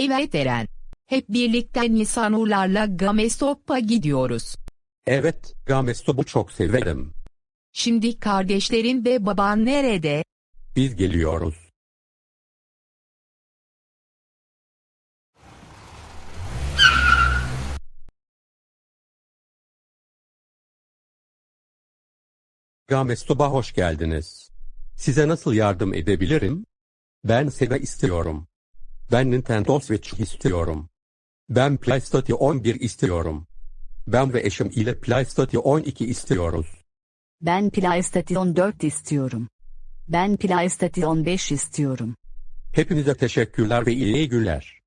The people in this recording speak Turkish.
Evet Eren. Hep birlikte Nisanurlarla Gamestop'a gidiyoruz. Evet, Gamestop'u çok severim. Şimdi kardeşlerin ve baban nerede? Biz geliyoruz. Gamestop'a hoş geldiniz. Size nasıl yardım edebilirim? Ben Sega istiyorum. Ben Nintendo Switch istiyorum. Ben PlayStation 11 istiyorum. Ben ve eşim ile PlayStation 12 istiyoruz. Ben PlayStation 4 istiyorum. Ben PlayStation 5 istiyorum. Hepinize teşekkürler ve iyi günler.